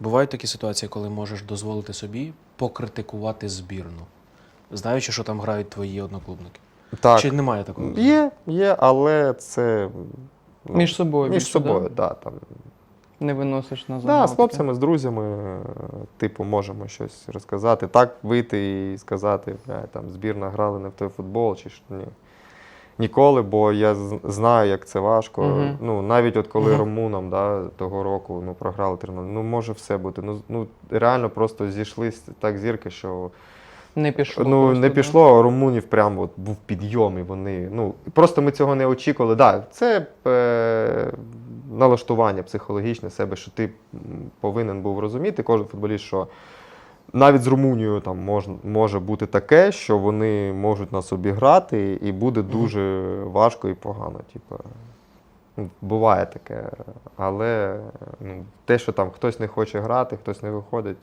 Бувають такі ситуації, коли можеш дозволити собі покритикувати збірну, знаючи, що там грають твої одноклубники. Так, Чи немає такого? є, є, але це ну, Між собою. між більше, собою, да? там. Не виносиш на Да, загал з таке. хлопцями, з друзями, типу, можемо щось розказати. Так вийти і сказати, бля, там збірна грала не в той футбол, чи ж ні. Ніколи, бо я знаю, як це важко. Мгм. Ну, навіть от коли Мгм. румунам да, того року ну, програли 3 ну може все бути. Ну, ну реально просто зійшлись так зірки, що Не пішло. ну, просто, не пішло, а румунів прям от був підйом, і вони. Ну, просто ми цього не очікували. Да, це е, налаштування психологічне себе, що ти повинен був розуміти, кожен футболіст, що навіть з Румунією там мож, може бути таке, що вони можуть нас обіграти, і буде дуже важко і погано. Типу. Ну, Буває таке. Але ну, те, що там хтось не хоче грати, хтось не виходить,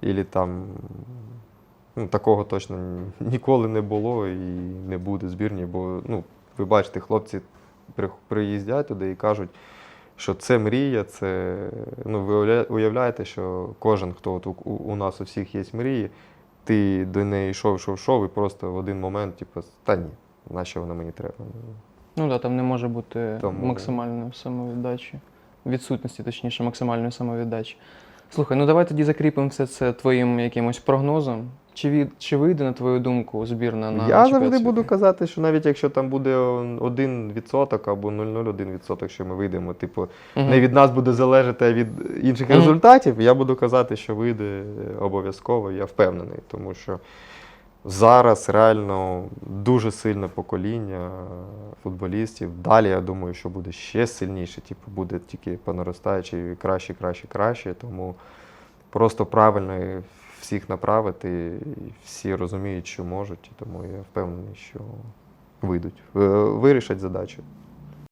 і там ну, такого точно ніколи не було і не буде збірні, бо ну, ви бачите, хлопці приїздять туди і кажуть, що це мрія, це ну, ви уявляєте, що кожен, хто от у, у- нас у всіх є мрії, ти до неї йшов, йшов, йшов, і просто в один момент, типу, та ні, нащо вона мені треба? Ну так, да, там не може бути Тому- максимальної самовіддачі. Відсутності, точніше, максимальної самовіддачі. Слухай, ну давай тоді закріпимо все це твоїм якимось прогнозом. Чи, від, чи вийде, на твою думку, збірна на Я завжди буду казати, що навіть якщо там буде 1% або 0,01%, що ми вийдемо, типу, Мгм. не від нас буде залежати, а від інших Мгм. результатів, я буду казати, що вийде обов'язково, я впевнений, тому що зараз реально дуже сильне покоління футболістів. Далі я думаю, що буде ще сильніше, типу, буде тільки по наростаючій краще, краще, краще. Тому просто правильно всіх направити, і всі розуміють, що можуть, і тому я впевнений, що вийдуть, е, вирішать задачу.